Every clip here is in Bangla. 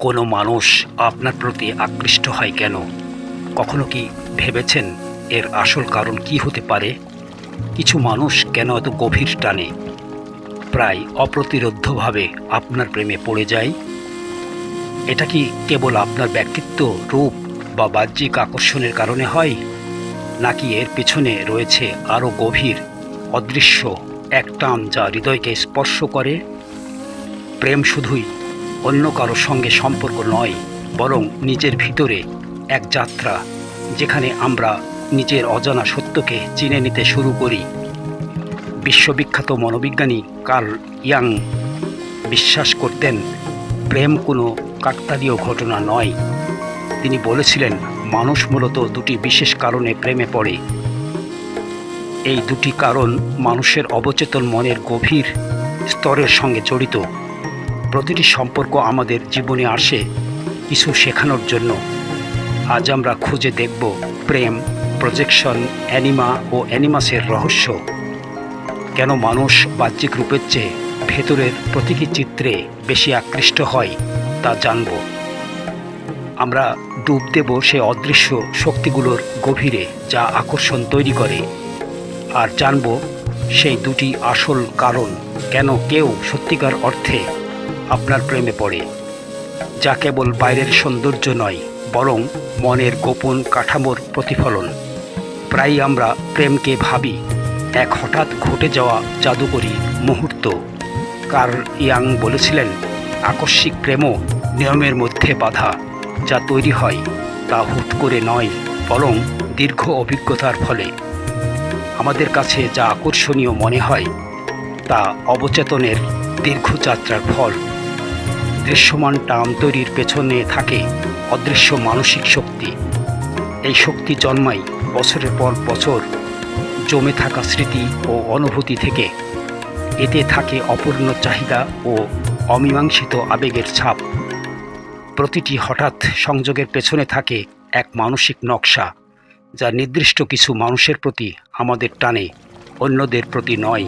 কোনো মানুষ আপনার প্রতি আকৃষ্ট হয় কেন? কখনো কি ভেবেছেন এর আসল কারণ কি হতে পারে? কিছু মানুষ কেন এত গভীর টানে? প্রায় অপ্রতিরোধ্যভাবে আপনার প্রেমে পড়ে যায়? এটা কি কেবল আপনার ব্যক্তিত্ব, রূপ বা বাহ্যিক আকর্ষণের কারণে হয়? নাকি এর পেছনে রয়েছে আরও গভীর, অদৃশ্য, এক টান যা হৃদয়কে স্পর্শ করে? প্রেম শুধুই অন্য কারোর সঙ্গে সম্পর্ক নয়, বরং নিজের ভিতরে এক যাত্রা, যেখানে আমরা নিজের অজানা সত্যকে চিনে নিতে শুরু করি। বিশ্ববিখ্যাত মনোবিজ্ঞানী কার্ল ইয়াং বিশ্বাস করতেন, প্রেম কোনো কাকতালীয় ঘটনা নয়। তিনি বলেছিলেন, মানুষ মূলত দুটি বিশেষ কারণে প্রেমে পড়ে। এই দুটি কারণ মানুষের অবচেতন মনের গভীর স্তরের সঙ্গে জড়িত। প্রতিটি সম্পর্ক আমাদের জীবনে আসে কিছু শেখানোর জন্য। আজ আমরা খুঁজে দেখব প্রেম প্রজেকশন অ্যানিমা ও অ্যানিমাসের রহস্য। কেন মানুষ বাহ্যিক রূপের চেয়ে ভেতরের প্রতীকী চিত্রে বেশি আকৃষ্ট হয় তা জানব। আমরা ডুব দেব সে অদৃশ্য শক্তিগুলোর গভীরে যা আকর্ষণ তৈরি করে। আর জানব সেই দুটি আসল কারণ, কেন কেউ সত্যিকার অর্থে আপনার প্রেমে পড়ে। যা কেবল বাইরের সৌন্দর্য নয়, বরং মনের গোপন কাঠামোর প্রতিফলন। প্রায়ই আমরা প্রেমকে ভাবি, এক হঠাৎ ঘটে যাওয়া জাদুকরী মুহূর্ত। কার ইয়াং বলেছিলেন, আকস্মিক প্রেমও নিয়মের মধ্যে বাধা। যা তৈরি হয় তা হুট করে নয়, বরং দীর্ঘ অভিজ্ঞতার ফলে। আমাদের কাছে যা আকর্ষণীয় মনে হয়, তা অবচেতনের দীর্ঘ যাত্রার ফল। দৃশ্যমান টান তৈরির পেছনে থাকে অদৃশ্য মানসিক শক্তি। এই শক্তি জন্মায় বছরের পর বছর জমে থাকা স্মৃতি ও অনুভূতি থেকে। এতে থাকে অপূর্ণ চাহিদা ও অমীমাংসিত আবেগের ছাপ। প্রতিটি হঠাৎ সংযোগের পেছনে থাকে এক মানসিক নকশা, যা নির্দিষ্ট কিছু মানুষের প্রতি আমাদের টানে, অন্যদের প্রতি নয়।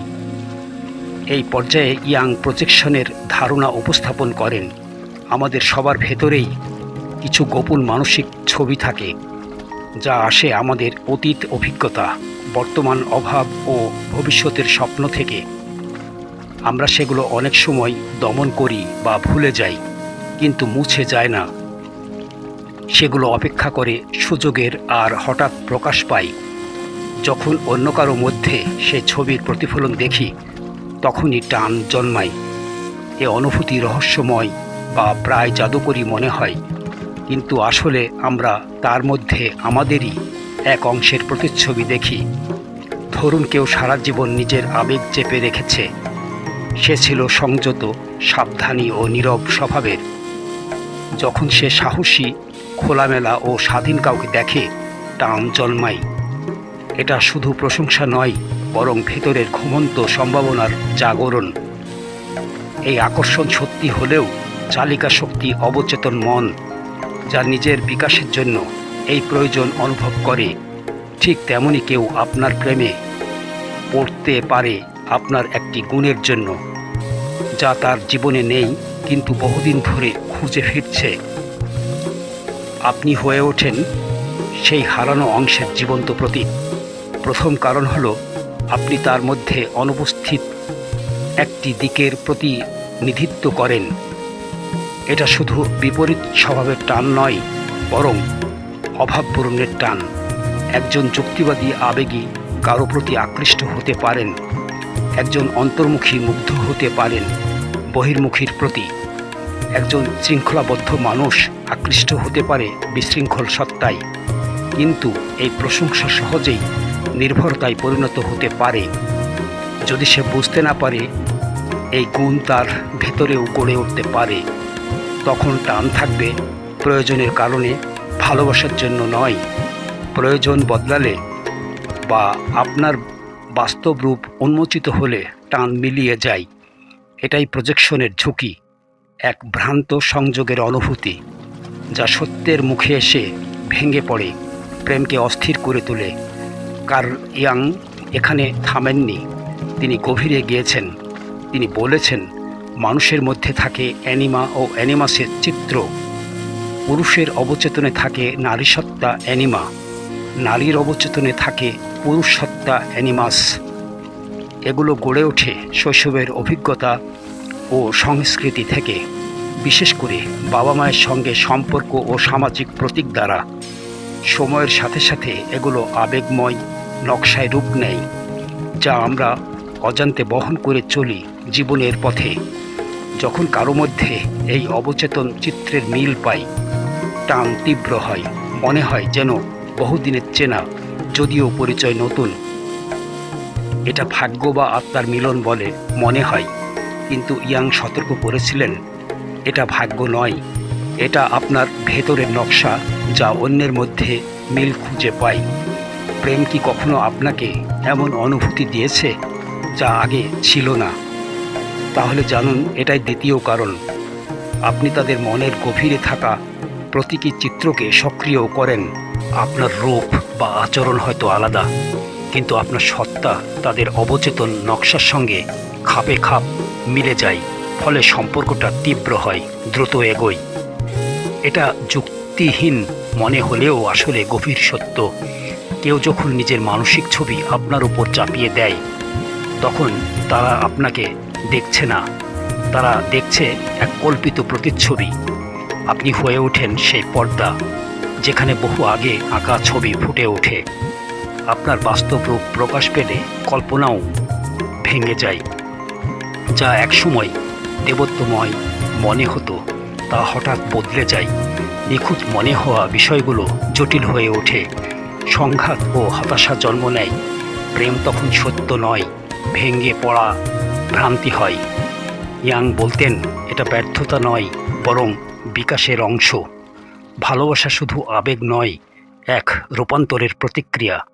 এই পর্যায়ে ইয়াং প্রজেকশনের ধারণা উপস্থাপন করেন। আমাদের সবার ভেতরেই কিছু গোপন মানসিক ছবি থাকে, যা আসে আমাদের অতীত অভিজ্ঞতা, বর্তমান অভাব ও ভবিষ্যতের স্বপ্ন থেকে। আমরা সেগুলো অনেক সময় দমন করি বা ভুলে যাই, কিন্তু মুছে যায় না। সেগুলো অপেক্ষা করে সুযোগের আর হঠাৎ প্রকাশ পায় যখন অন্য কারও মধ্যে সে ছবির প্রতিফলন দেখি তখনই টান জন্মায়। এ অনুভূতি রহস্যময় বা প্রায় জাদুকরী মনে হয়। কিন্তু আসলে আমরা তার মধ্যে আমাদেরই এক অংশের প্রতিচ্ছবি দেখি। ধরুন কেউ সারা জীবন নিজের আবেগ চেপে রেখেছে। সে ছিল সংযত, সাবধানী ও নীরব স্বভাবের। যখন সে সাহসী, খোলামেলা ও স্বাধীন কাউকে দেখে, টান জন্মায়। এটা শুধু প্রশংসা নয় বরং ভেতরের ঘুমন্ত সম্ভাবনার জাগরণ। এই আকর্ষণ সত্যি হলেও চালিকা শক্তি অবচেতন মন, যা নিজের বিকাশের জন্য এই প্রয়োজন অনুভব করে, ঠিক তেমনি কেউ আপনার প্রেমে পড়তে পারে আপনার একটি গুণের জন্য, যা তার জীবনে নেই কিন্তু বহুদিন ধরে খুঁজে ফিরছে। আপনি হয়ে ওঠেন সেই হারানো অংশের জীবন্ত প্রতীক। প্রথম কারণ হলো আপনি তার মধ্যে অনুপস্থিত একটি দিকের প্রতিনিধিত্ব করেন। এটা শুধু বিপরীত স্বভাবের টান নয়, বরং অভাব পূরণের টান। একজন যুক্তিবাদী আবেগী কারও প্রতি আকৃষ্ট হতে পারেন, একজন অন্তর্মুখী মুগ্ধ হতে পারেন বহির্মুখীর প্রতি। একজন শৃঙ্খলাবদ্ধ মানুষ আকৃষ্ট হতে পারে বিশৃঙ্খল সত্তায়। কিন্তু এই প্রশংসা সহজেই নির্ভরতায় পরিণত হতে পারে। যদি সে বুঝতে না পারে, এই গুণ তার ভেতরেও গড়ে উঠতে পারে। তখন টান থাকবে প্রয়োজনের কারণে ভালোবাসার জন্য নয়। প্রয়োজন বদলালে বা আপনার বাস্তব রূপ উন্মোচিত হলে টান মিলিয়ে যায়। এটাই প্রজেকশনের ঝুঁকি, এক ভ্রান্ত সংযোগের অনুভূতি, যা সত্যের মুখে এসে ভেঙে পড়ে, প্রেমকে অস্থির করে তোলে। কার ইয়াং এখানে থামেননি। তিনি গভীরে গিয়েছেন। তিনি বলেছেন, মানুষের মধ্যে থাকে অ্যানিমা ও অ্যানিমাসের চিত্র। পুরুষের অবচেতনে থাকে নারী সত্তা অ্যানিমা। নারীর অবচেতনে থাকে পুরুষ সত্তা অ্যানিমাস। এগুলো গড়ে ওঠে শৈশবের অভিজ্ঞতা ও সংস্কৃতি থেকে, বিশেষ করে বাবা মায়ের সঙ্গে সম্পর্ক ও সামাজিক প্রতীক দ্বারা। সময়ের সাথে সাথে এগুলো আবেগময়, নকশায় রূপ নেয়, যা আমরা অজান্তে বহন করে চলি জীবনের পথে। যখন কারও মধ্যে এই অবচেতন চিত্রের মিল পাই, টান তীব্র হয়, মনে হয় যেন বহুদিনের চেনা, যদিও পরিচয় নতুন। এটা ভাগ্য বা আত্মার মিলন বলে মনে হয়, কিন্তু ইয়াং সতর্ক করেছিলেন, এটা ভাগ্য নয়। এটা আপনার ভেতরের নকশা যা অন্যের মধ্যে মিল খুঁজে পায়। প্রেম কি কখনো আপনাকে এমন অনুভূতি দিয়েছে যা আগে ছিল না? তাহলে জানুন, এটাই দ্বিতীয় কারণ। আপনি তাদের মনের গভীরে থাকা প্রতীকী চিত্রকে সক্রিয় করেন। আপনার রূপ বা আচরণ হয়তো আলাদা, কিন্তু আপনার সত্তা তাদের অবচেতন নকশার সঙ্গে খাপে খাপ মিলে যায়, ফলে সম্পর্কটা তীব্র হয়, দ্রুত এগোয়। এটা যুক্তিহীন মনে হলেও আসলে গভীর সত্য। কেউ যখন নিজের মানসিক ছবি আপনার উপর চাপিয়ে দেয়, তখন তারা আপনাকে দেখছে না। তারা দেখছে এক কল্পিত প্রতিচ্ছবি। আপনি হয়ে ওঠেন সেই পর্দা, যেখানে বহু আগে আঁকা ছবি ফুটে ওঠে। আপনার বাস্তব রূপ প্রকাশ পেলে কল্পনাও ভেঙে যায়, যা একসময় দেবত্বময় মনে হতো। তা হঠাৎ বদলে যায়। নিখুঁত মনে হওয়া বিষয়গুলো জটিল হয়ে ওঠে। সংঘাত ও হতাশা জন্ম নেয়। প্রেম তখন সত্য নয়, ভেঙে পড়া ভ্রান্তি হয়। ইয়াং বলতেন, এটা ব্যর্থতা নয়, বরং বিকাশের অংশ। ভালোবাসা শুধু আবেগ নয়, এক রূপান্তরের প্রতিক্রিয়া।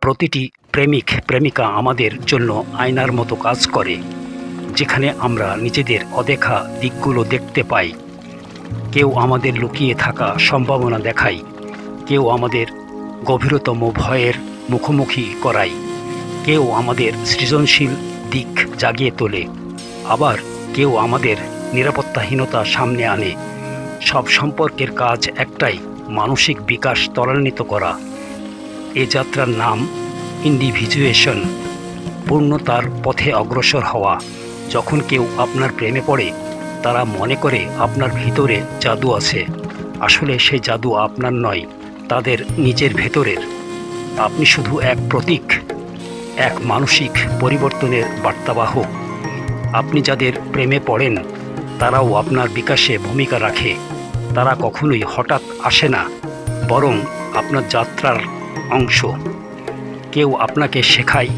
প্রতিটি প্রেমিক, প্রেমিকা আমাদের জন্য আয়নার মতো কাজ করে, যেখানে আমরা নিজেদের অদেখা দিকগুলো দেখতে পাই। কেউ আমাদের লুকিয়ে থাকা সম্ভাবনা দেখায় কেউ আমাদের গভীরতম ভয়ের মুখোমুখি করায় কেউ আমাদের সৃজনশীল দিক জাগিয়ে তোলে, আবার কেউ আমাদের নিরাপত্তাহীনতা সামনে আনে। সব সম্পর্কের কাজ একটাই, মানসিক বিকাশ ত্বরান্বিত করা। এ যাত্রার নাম ইন্ডিভিজুয়েশন পূর্ণতার পথে অগ্রসর হওয়া। যখন কেউ আপনার প্রেমে পড়ে তারা মনে করে আপনার ভিতরে জাদু আছে। আসলে সেই জাদু আপনার নয়, তাদের নিজের ভেতরের। আপনি শুধু এক প্রতীক, এক মানসিক পরিবর্তনের বার্তাবাহক। আপনি যাদের প্রেমে পড়েন, তারাও আপনার বিকাশে ভূমিকা রাখে। তারা কখনোই হঠাৎ আসে না, বরং আপনার যাত্রার অংশ। কেউ আপনাকে শেখায়,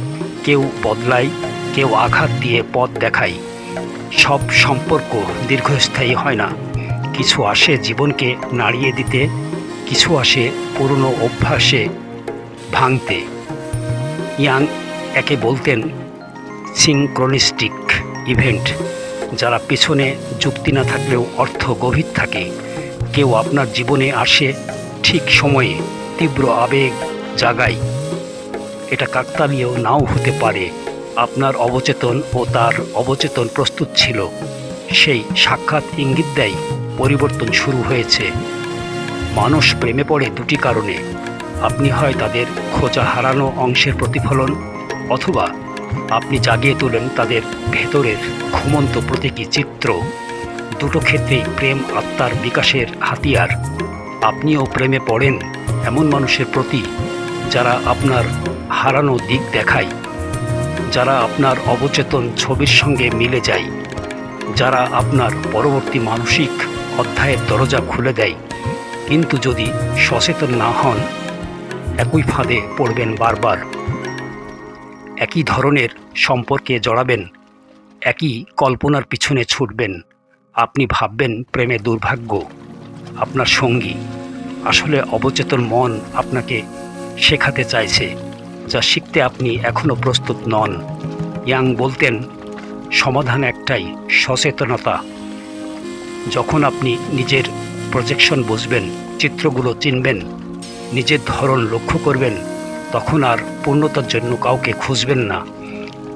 কেউ বদলায়, কেউ আঘাত দিয়ে পথ দেখায়। সব সম্পর্ক দীর্ঘস্থায়ী হয় না। কিছু আসে জীবনকে নাড়িয়ে দিতে, কিছু আসে পুরনো অভ্যাসে ভাঙতে। ইয়াং একে বলতেন সিনক্রনিস্টিক ইভেন্ট, যারা পিছনে যুক্তি না থাকলেও অর্থ গভীর থাকে। কেউ আপনার জীবনে আসে ঠিক সময়ে তীব্র আবেগ জাগায়। এটা কাকতালীয় নাও হতে পারে। আপনার অবচেতন ও তার অবচেতন প্রস্তুত ছিল। সেই সাক্ষাৎ ইঙ্গিত দেয়, পরিবর্তন শুরু হয়েছে। মানুষ প্রেমে পড়ে দুটি কারণে। আপনি হয় তাদের খোঁজা হারানো অংশের প্রতিফলন, অথবা আপনি জাগিয়ে তোলেন তাদের ভেতরের ঘুমন্ত প্রতীকী চিত্র। দুটো ক্ষেত্রেই প্রেম আত্মার বিকাশের হাতিয়ার। আপনিও প্রেমে পড়েন এমন মানুষের প্রতি, যারা আপনার হারানো দিক দেখায়। যারা আপনার অবচেতন ছবির সঙ্গে মিলে যায়, যারা আপনার পরবর্তী মানসিক অধ্যায়ের দরজা খুলে দেয়, কিন্তু যদি সচেতন না হন, একই ফাঁদে পড়বেন বারবার। একই ধরনের সম্পর্কে জড়াবেন, একই কল্পনার পিছনে ছুটবেন। আপনি ভাববেন প্রেমে দুর্ভাগ্য, আপনার সঙ্গী। আসলে অবচেতন মন আপনাকে শেখাতে চাইছে। যা শিখতে আপনি এখনও প্রস্তুত নন। ইয়াং বলতেন, সমাধান একটাই, সচেতনতা। যখন আপনি নিজের প্রজেকশন বুঝবেন, চিত্রগুলো চিনবেন, নিজের ধরন লক্ষ্য করবেন, তখন আর পূর্ণতার জন্য কাউকে খুঁজবেন না।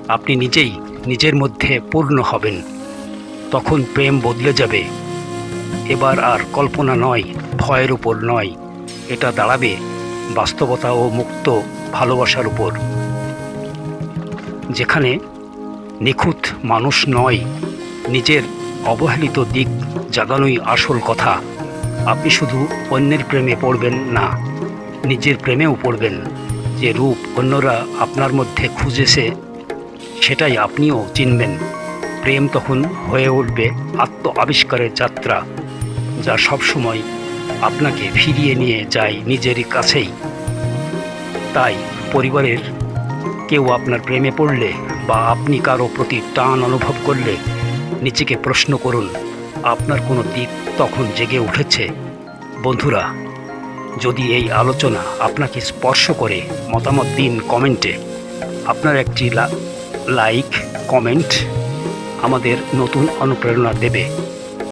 আপনি নিজেই নিজের মধ্যে পূর্ণ হবেন। তখন প্রেম বদলে যাবে। এবার আর কল্পনা নয়, ভয়ের উপর নয়। এটা দাঁড়াবে, বাস্তবতা ও মুক্ত ভালোবাসার উপর। যেখানে নিখুঁত মানুষ নয়, নিজের অবহেলিত দিক জাগানোই আসল কথা। আপনি শুধু অন্যের প্রেমে পড়বেন না, নিজের প্রেমেও পড়বেন। যে রূপ অন্যরা আপনার মধ্যে খুঁজেছে, সেটাই আপনিও চিনবেন। প্রেম তখন হয়ে উঠবে আত্ম আবিষ্কারের যাত্রা, যা সবসময় আপনাকে ফিরিয়ে নিয়ে যায় নিজেরই কাছেই। তাই পরিবারের কেউ আপনার প্রেমে পড়লে বা আপনি কারও প্রতি টান অনুভব করলে নিজেকে প্রশ্ন করুন, আপনার কোনো দিক তখন জেগে উঠেছে? বন্ধুরা, যদি এই আলোচনা আপনাকে স্পর্শ করে, মতামত দিন কমেন্টে। আপনার একটি লাইক, কমেন্ট আমাদের নতুন অনুপ্রেরণা দেবে।